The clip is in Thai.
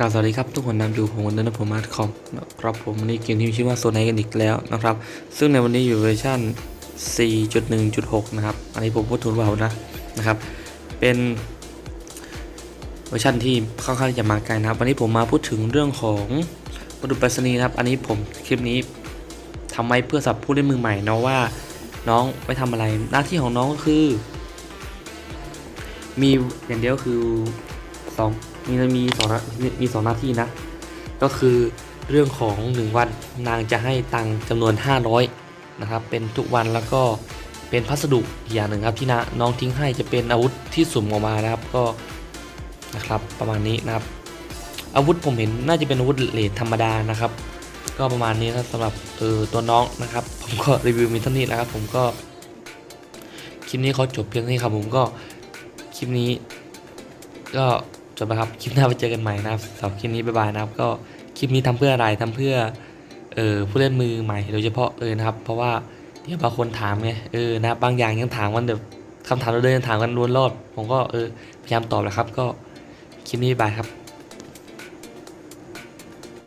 กราบสวัสดีครับทุกคนนำอยู่ผมวันนัผมมาร์ทคอมนะครับผมวันนี้เกมที่มีชื่อว่าโซนไนกันอีกแล้วนะครับ ซึ่งในวันนี้อยู่เวอร์ชัน4.1.6 นะครับ อันนี้ผมพูดถูกเปล่านะนะครับ เป็นเวอร์ชันที่ค่อนข้างจะมาไกลนะครับ วันนี้ผมมาพูดถึงเรื่องของวัตถุปรษณีนะครับ อันนี้ผมคลิปนี้ทำไว้เพื่อสับผู้เล่นมือใหม่เนาะว่าน้องไปทำอะไร หน้าที่ของน้องก็คือ มีอย่างเดียวคือ สองมีมีสองมีสองหน้าที่นะ ก็คือเรื่องของหนึ่งวันนางจะให้ตังจำนวน 500นะครับเป็นทุกวันแล้วก็เป็นพัสดุอย่างหนึ่งครับที่นะน้องทิ้งให้จะเป็นอาวุธที่สุ่มออกมานะครับก็นะครับประมาณนี้นะครับ อาวุธผมเห็นน่าจะเป็นอาวุธเลทธรรมดานะครับ ก็ประมาณนี้นะสำหรับเออตัวน้องนะครับ ผมก็รีวิวมีเท่านี้นะครับผมก็คลิปนี้เขาจบเพียงเท่านี้ครับผมก็คลิปนี้ก็ จบแล้วครับ คลิปหน้าไปเจอกันใหม่นะครับสำหรับคลิปนี้บ๊ายบายนะครับ ก็คลิปนี้ทำเพื่ออะไรทำเพื่อเออผู้เล่นมือใหม่โดยเฉพาะเออนะครับ เพราะว่าเดี๋ยวบางคนถามไงเออนะบางอย่างยังถามกันแบบคำถามเราเดินยังถามกันล้วนรอบผมก็เออพยายามตอบแหละครับ ก็คลิปนี้บ๊ายบายครับ